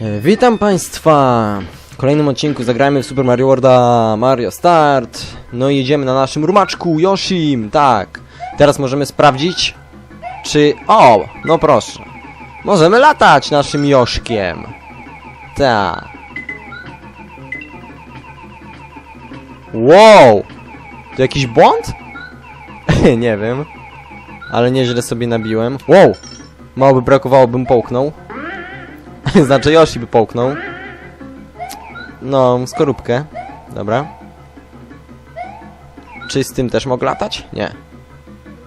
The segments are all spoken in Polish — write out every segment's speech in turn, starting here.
E, Witam Państwa! W kolejnym odcinku zagrajmy w Super Mario Worlda Mario Start. No i jedziemy na naszym rumaczku Yoshim, tak. Teraz możemy sprawdzić, czy... O, no proszę. Możemy latać naszym Joszkiem. Tak. Wow! To jakiś błąd? Nie wiem. Ale nieźle sobie nabiłem. Wow! Mało by brakowało, bym połknął. znaczy Yoshi by połknął. No, skorupkę. Dobra. Czy z tym też mogę latać? Nie.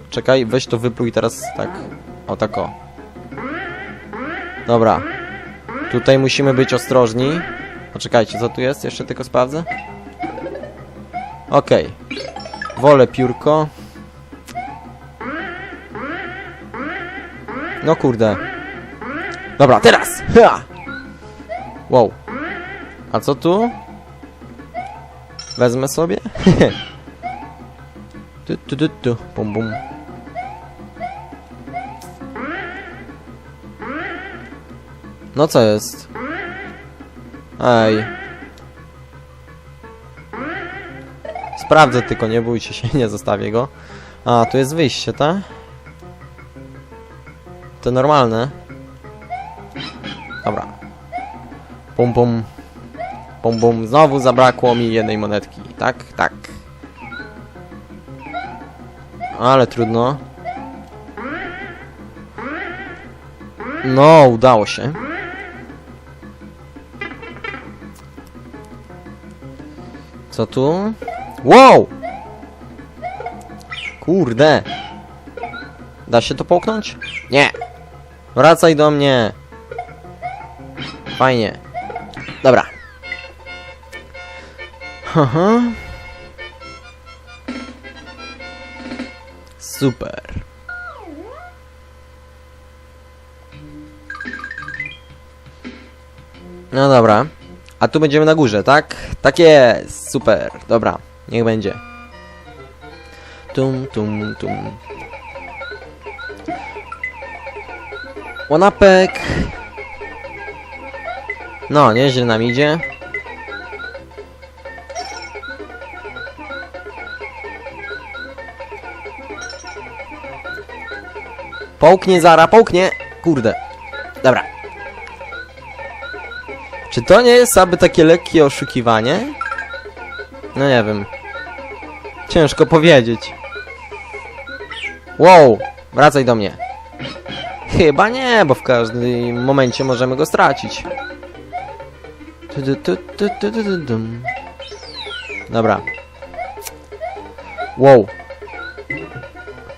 Czekaj, weź to wypluj teraz tak. O, tak o. Dobra. Tutaj musimy być ostrożni. Poczekajcie, co tu jest? Jeszcze tylko sprawdzę. Okej. Wolę piórko. No kurde. Dobra, teraz! Ha! Wow. A co tu? Wezmę sobie? tu, tu, tu, tu. Bum, bum. No co jest? Ej. Sprawdzę tylko, nie bójcie się, nie zostawię go. A, tu jest wyjście, tak? To normalne. Dobra. Pum pum. Pum pum. Znowu zabrakło mi jednej monetki. Tak, tak. Ale trudno. No, udało się. Co tu? Wow! Kurde. Da się to połknąć? Nie. Wracaj do mnie. Fajnie. Dobra. Haha. Super. No dobra. A tu będziemy na górze, tak? Tak jest. Super. Dobra. Niech będzie. Tum, tum, tum. Łonapek. No, nieźle nam idzie. Połknie Zara, połknie! Kurde. Dobra. Czy to nie jest aby takie lekkie oszukiwanie? No nie wiem. Ciężko powiedzieć. Wow, wracaj do mnie. Chyba nie, bo w każdym momencie możemy go stracić. Dobra. Wow.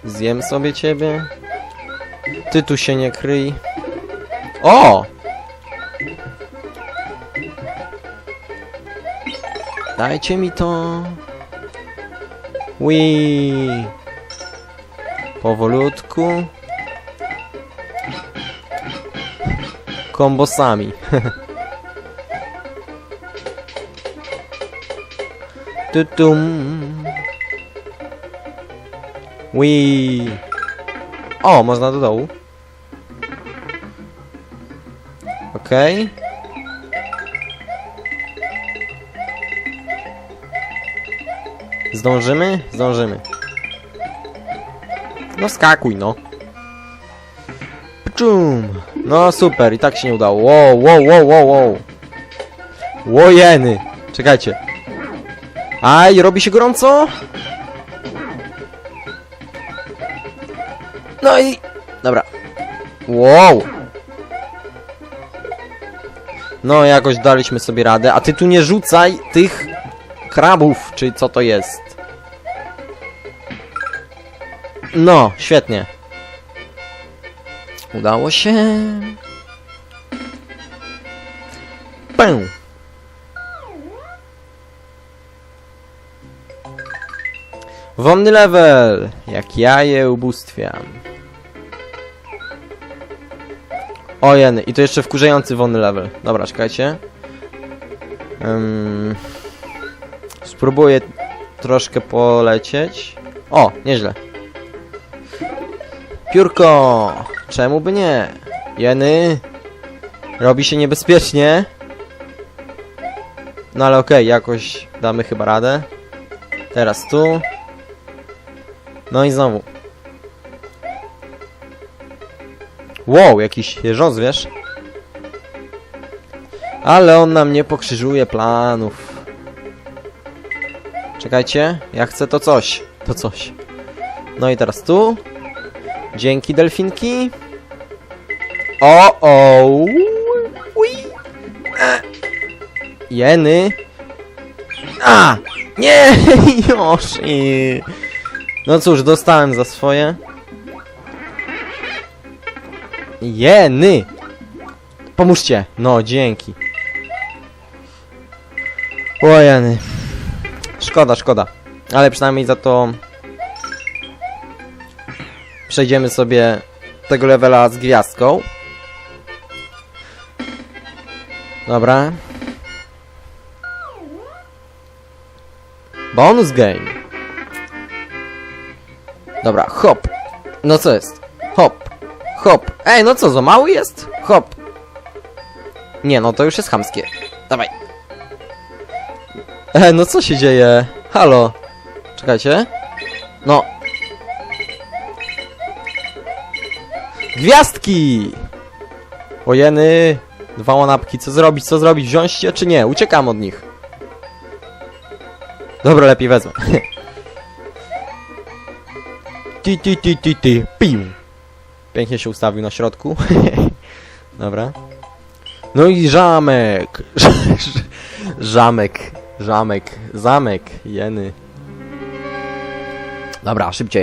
Zjem sobie ciebie. Ty tu się nie kryj. O! Dajcie mi to. Wii. Powolutku. Kombosami. Tutum. Wii. O, można do dołu. Okej. Zdążymy? Zdążymy. No skakuj, no. Pczum. No super, i tak się nie udało. Wow, wow, wow, wow, wow. Łojeny. Czekajcie. Aj, robi się gorąco? No i... Dobra. Wow. No, jakoś daliśmy sobie radę. A ty tu nie rzucaj tych krabów, czy co to jest. No, świetnie. Udało się. Pę. Wonny level! Jak ja je ubóstwiam. O jeny, i to jeszcze wkurzający wonny level. Dobra, czekajcie. Ym, spróbuję troszkę polecieć. O, nieźle. Piórko! Czemu by nie? Jeny! Robi się niebezpiecznie. No ale okej, jakoś damy chyba radę. Teraz tu. No i znowu. Wow, jakiś rozwierz. Ale on nam nie pokrzyżuje planów. Czekajcie, ja chcę to coś. To coś. No i teraz tu. Dzięki delfinki. O, o. Ui. Jeny. A! Nie! Yoshi! No cóż, dostałem za swoje. Jeny! Pomóżcie! No, dzięki. O jeny. Szkoda, szkoda. Ale przynajmniej za to... Przejdziemy sobie tego levela z gwiazdką. Dobra. Bonus game. Dobra, hop. No co jest? Hop. Hop. Ej, no co, za mały jest? Hop. Nie, no to już jest chamskie. Dawaj. Ej, no co się dzieje? Halo. Czekajcie. No. Gwiazdki! Ojeny. Dwa łanapki. Co zrobić, co zrobić? Wziąć je czy nie? Uciekam od nich. Dobra, lepiej wezmę. Ti, ti, ti, ti. Pim. Pięknie się ustawił na środku. Dobra. No i zamek. Zamek. Zamek. Zamek. Jeny. Dobra, szybciej.